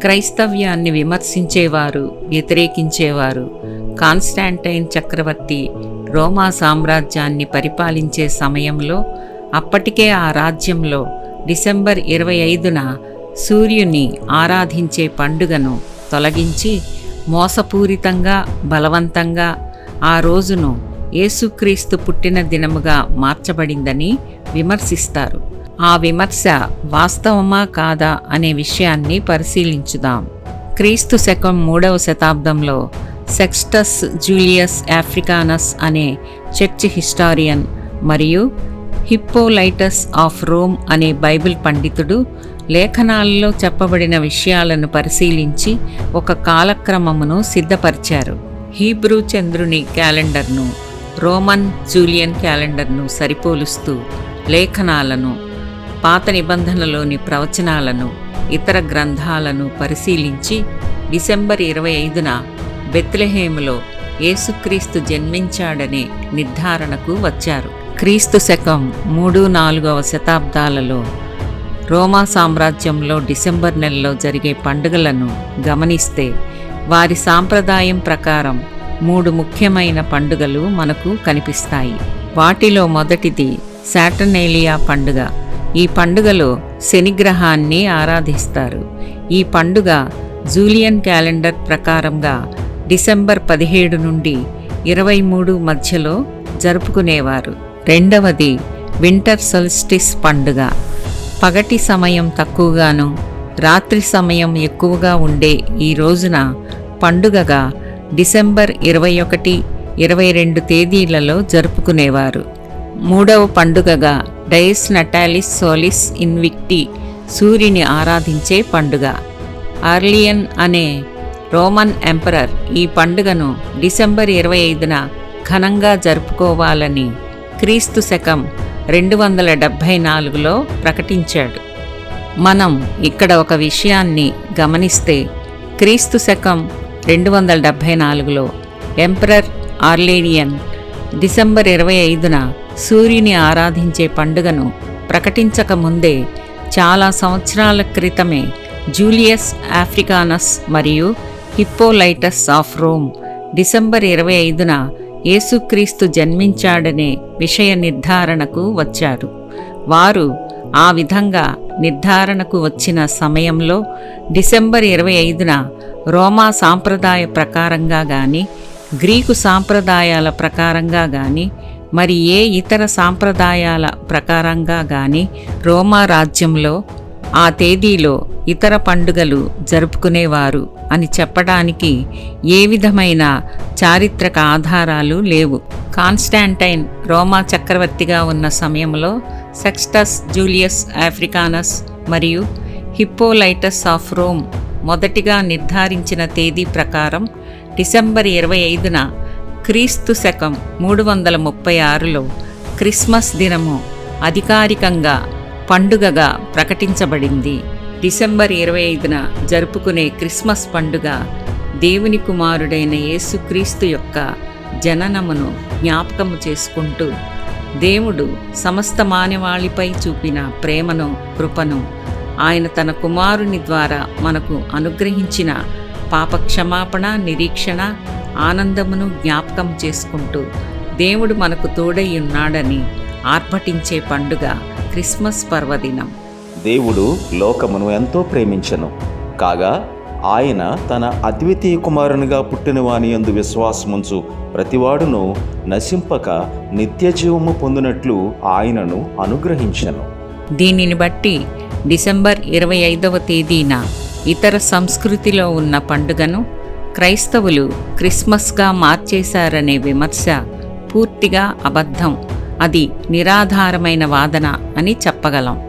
క్రైస్తవ్యాన్ని విమర్శించేవారు వ్యతిరేకించేవారు. కాన్స్టాంటైన్ చక్రవర్తి రోమా సామ్రాజ్యాన్ని పరిపాలించే సమయంలో అప్పటికే ఆ రాజ్యంలో డిసెంబర్ ఇరవై ఐదున సూర్యుని ఆరాధించే పండుగను తొలగించి మోసపూరితంగా బలవంతంగా ఆ రోజును యేసుక్రీస్తు పుట్టిన దినముగా మార్చబడిందని విమర్శిస్తారు. ఆ విమర్శ వాస్తవమా కాదా అనే విషయాన్ని పరిశీలించుదాం. క్రీస్తు శకం మూడవ శతాబ్దంలో సెక్స్టస్ జూలియస్ ఆఫ్రికానస్ అనే చర్చ్ హిస్టారియన్ మరియు హిప్పోలైటస్ ఆఫ్ రోమ్ అనే బైబిల్ పండితుడు లేఖనాలలో చెప్పబడిన విషయాలను పరిశీలించి ఒక కాలక్రమమును సిద్ధపరిచారు. హీబ్రూ చంద్రుని క్యాలెండర్ను రోమన్ జూలియన్ క్యాలెండర్ను సరిపోలుస్తూ లేఖనాలను పాత నిబంధనలోని ప్రవచనాలను ఇతర గ్రంథాలను పరిశీలించి డిసెంబర్ ఇరవై ఐదున బెత్లెహేములో యేసుక్రీస్తు జన్మించాడనే నిర్ధారణకు వచ్చారు. క్రీస్తు శకం మూడు నాలుగవ శతాబ్దాలలో రోమా సామ్రాజ్యంలో డిసెంబర్ నెలలో జరిగే పండుగలను గమనిస్తే వారి సాంప్రదాయం ప్రకారం మూడు ముఖ్యమైన పండుగలు మనకు కనిపిస్తాయి. వాటిలో మొదటిది శాటర్నేలియా పండుగ. ఈ పండుగలో శనిగ్రహాన్ని ఆరాధిస్తారు. ఈ పండుగ జూలియన్ క్యాలెండర్ ప్రకారంగా డిసెంబర్ పదిహేడు నుండి ఇరవై మూడు మధ్యలో జరుపుకునేవారు. రెండవది వింటర్ సొల్స్టిస్ పండుగ. పగటి సమయం తక్కువగాను రాత్రి సమయం ఎక్కువగా ఉండే ఈ రోజున పండుగగా డిసెంబర్ ఇరవై ఒకటి ఇరవై రెండు తేదీలలో జరుపుకునేవారు. మూడవ పండుగగా డైస్ నటాలిస్ సోలిస్ ఇన్విక్టి సూర్యుని ఆరాధించే పండుగ. ఆర్లియన్ అనే రోమన్ ఎంపరర్ ఈ పండుగను డిసెంబర్ ఇరవై ఐదున ఘనంగా జరుపుకోవాలని క్రీస్తు శకం రెండు వందల డెబ్భై నాలుగులో ప్రకటించాడు. మనం ఇక్కడ ఒక విషయాన్ని గమనిస్తే క్రీస్తు శకం రెండు వందల డెబ్భై నాలుగులో ఎంపరర్ ఆర్లేనియన్ డిసెంబర్ ఇరవై ఐదున సూర్యుని ఆరాధించే పండుగను ప్రకటించక ముందే చాలా సంవత్సరాల క్రితమే జూలియస్ ఆఫ్రికానస్ మరియు హిప్పోలైటస్ ఆఫ్ రోమ్ డిసెంబర్ ఇరవై ఐదున యేసుక్రీస్తు జన్మించాడనే విషయ నిర్ధారణకు వచ్చారు. వారు ఆ విధంగా నిర్ధారణకు వచ్చిన సమయంలో డిసెంబర్ ఇరవై ఐదున రోమా సాంప్రదాయ ప్రకారంగా గాని గ్రీకు సాంప్రదాయాల ప్రకారంగా గాని మరి ఏ ఇతర సాంప్రదాయాల ప్రకారంగా గాని రోమా రాజ్యంలో ఆ తేదీలో ఇతర పండుగలు జరుపుకునేవారు అని చెప్పడానికి ఏ విధమైన చారిత్రక ఆధారాలు లేవు. కాన్స్టాంటైన్ రోమా చక్రవర్తిగా ఉన్న సమయంలో సెక్స్టస్ జూలియస్ ఆఫ్రికానస్ మరియు హిప్పోలైటస్ ఆఫ్ రోమ్ మొదటిగా నిర్ధారించిన తేదీ ప్రకారం డిసెంబర్ ఇరవై ఐదున క్రీస్తు శకం మూడు వందల ముప్పై ఆరులో క్రిస్మస్ దినము అధికారికంగా పండుగగా ప్రకటించబడింది. డిసెంబర్ ఇరవై ఐదున జరుపుకునే క్రిస్మస్ పండుగ దేవుని కుమారుడైన యేసుక్రీస్తు యొక్క జననమును జ్ఞాపకము చేసుకుంటూ దేవుడు సమస్త మానవాళిపై చూపిన ప్రేమను కృపను ఆయన తన కుమారుని ద్వారా మనకు అనుగ్రహించిన పాప క్షమాపణ నిరీక్షణ ఆనందమును జ్ఞాపకం చేసుకుంటూ దేవుడు మనకు తోడై ఉన్నాడని ఆర్భటించే పండుగ క్రిస్మస్ పర్వదినం. దేవుడు లోకమును ఎంతో ప్రేమించెను. కాగా ఆయన తన అద్వితీయ కుమారునిగా పుట్టిన వాని యందు విశ్వాసముంచు ప్రతివాడును నశింపక నిత్య జీవము పొందినట్లు ఆయనను అనుగ్రహించెను. దీనిని బట్టి డిసెంబర్ ఇరవై ఐదవ తేదీన ఇతర సంస్కృతిలో ఉన్న పండుగను క్రైస్తవులు క్రిస్మస్గా మార్చేశారనే విమర్శ పూర్తిగా అబద్ధం. అది నిరాధారమైన వాదన అని చెప్పగలం.